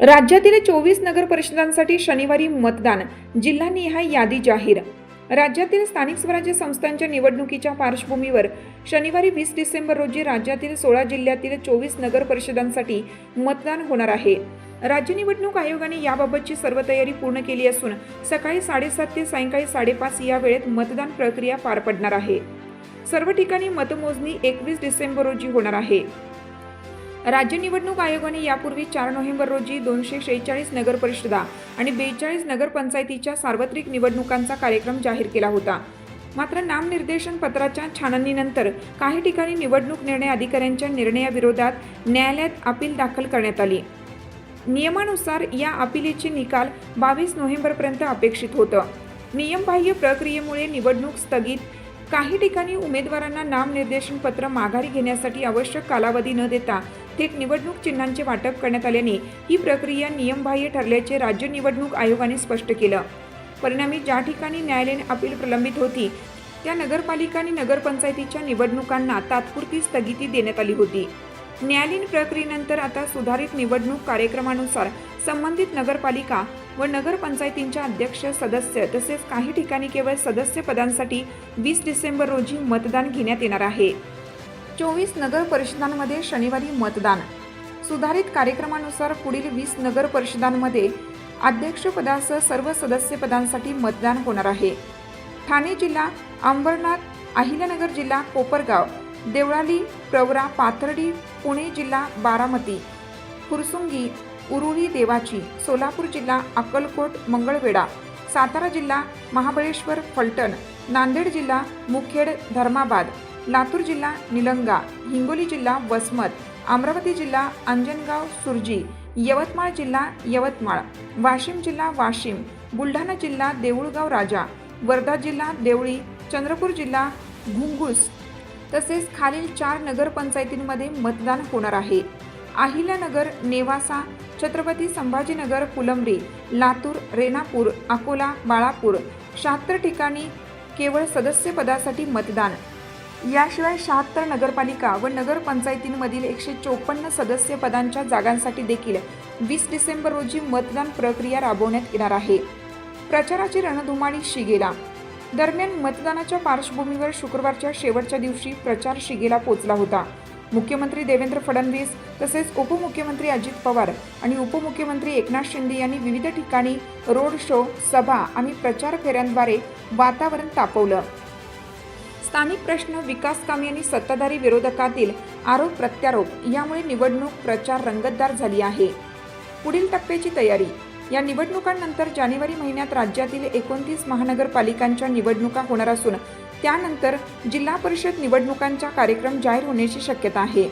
राज्यातील चोवीस नगर परिषदांसाठी शनिवारी मतदान जिल्हानिहाय यादी जाहीर. राज्यातील स्थानिक स्वराज्य संस्थांच्या निवडणुकीच्या पार्श्वभूमीवर शनिवारी वीस डिसेंबर रोजी राज्यातील सोळा जिल्ह्यातील चोवीस नगर परिषदांसाठी मतदान होणार आहे. राज्य निवडणूक आयोगाने याबाबतची सर्व तयारी पूर्ण केली असून सकाळी साडेसात ते सायंकाळी साडेपाच या वेळेत मतदान प्रक्रिया पार पडणार आहे. सर्व ठिकाणी मतमोजणी एकवीस डिसेंबर रोजी होणार आहे. राज्य निवडणूक आयोगाने यापूर्वी चार नोव्हेंबर रोजी दोनशे शेहेचाळीस नगरपरिषदा आणि बेचाळीस नगरपंचायतीच्या सार्वत्रिक निवडणुकांचा कार्यक्रम जाहीर केला होता. मात्र नामनिर्देशन पत्राच्या छाननीनंतर काही ठिकाणी निवडणूक निर्णय अधिकाऱ्यांच्या निर्णयाविरोधात न्यायालयात अपील दाखल करण्यात आली. नियमानुसार या अपिलेचे निकाल बावीस नोव्हेंबरपर्यंत अपेक्षित होतं. नियमबाह्य प्रक्रियेमुळे निवडणूक स्थगित काही ठिकाणी उमेदवारांना नामनिर्देशन पत्र माघारी घेण्यासाठी आवश्यक कालावधी न देता थेट निवडणूक चिन्हांचे वाटप करण्यात आल्याने ही प्रक्रिया नियमबाह्य ठरल्याचे राज्य निवडणूक आयोगाने स्पष्ट केलं. परिणामी ज्या ठिकाणी न्यायालयीन अपील प्रलंबित होती त्या नगरपालिका आणि नगरपंचायतीच्या निवडणुकांना तात्पुरती स्थगिती देण्यात आली होती. न्यायालयीन प्रक्रियेनंतर आता सुधारित निवडणूक कार्यक्रमानुसार संबंधित नगरपालिका व नगरपंचायतींच्या अध्यक्ष सदस्य तसेच काही ठिकाणी केवळ सदस्य पदांसाठी वीस डिसेंबर रोजी मतदान घेण्यात येणार आहे. चोवीस नगर परिषदांमध्ये शनिवारी मतदान. सुधारित कार्यक्रमानुसार पुढील वीस नगर परिषदांमध्ये अध्यक्षपदासह सर्व सदस्यपदांसाठी मतदान होणार आहे. ठाणे जिल्हा अंबरनाथ अहिल्यानगर जिल्हा कोपरगाव देवळाली प्रवरा पाथर्डी पुणे जिल्हा बारामती फुरसुंगी उरुळी देवाची सोलापूर जिल्हा अक्कलकोट मंगळवेढा सातारा जिल्हा महाबळेश्वर फलटण नांदेड जिल्हा मुखेड धर्माबाद लातूर जिल्हा निलंगा हिंगोली जिल्हा वसमत अमरावती जिल्हा अंजनगाव सुरजी यवतमाळ जिल्हा यवतमाळ वाशिम जिल्हा वाशिम बुलढाणा जिल्हा देऊळगाव राजा वर्धा जिल्हा देवळी चंद्रपूर जिल्हा घुंगूस तसेच खालील चार नगरपंचायतींमध्ये मतदान होणार आहे. अहिल्यानगर नेवासा छत्रपती संभाजीनगर फुलंब्री लातूर रेणापूर अकोला बाळापूर शहात्तर ठिकाणी केवळ सदस्यपदासाठी मतदान याशिवाय शहात्तर नगरपालिका व नगरपंचायतींमधील एकशे चोपन्न सदस्य पदांच्या जागांसाठी देखील वीस डिसेंबर रोजी मतदान प्रक्रिया राबवण्यात येणार आहे. प्रचाराची रणधुमाळी शिगेला. दरम्यान मतदानाच्या पार्श्वभूमीवर शुक्रवारच्या शेवटच्या दिवशी प्रचार शिगेला पोचला होता. मुख्यमंत्री देवेंद्र फडणवीस तसेच उपमुख्यमंत्री अजित पवार आणि उपमुख्यमंत्री एकनाथ शिंदे यांनी विविध ठिकाणी रोड शो सभा आणि प्रचार फेऱ्यांद्वारे वातावरण तापवलं. स्थानिक प्रश्न विकास कामे आणि सत्ताधारी विरोधकातील आरोप प्रत्यारोप यामुळे निवडणूक प्रचार रंगतदार झाली आहे. पुढील टप्प्याची तयारी. या निवडणुकांनंतर जानेवारी महिन्यात राज्यातील एकोणतीस महानगरपालिकांच्या निवडणुका होणार असून त्यानंतर जिल्हा परिषद निवडणुकांचा कार्यक्रम जाहीर होण्याची शक्यता आहे.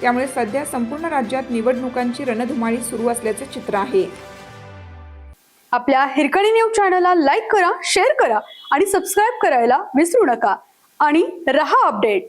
त्यामुळे सध्या संपूर्ण राज्यात निवडणुकांची रणधुमाळी सुरू असल्याचे चित्र आहे. आपल्या हिरकणी न्यूज चॅनलला लाईक करा शेअर करा आणि सबस्क्राईब करायला विसरू नका. आणि रहा अपडेट.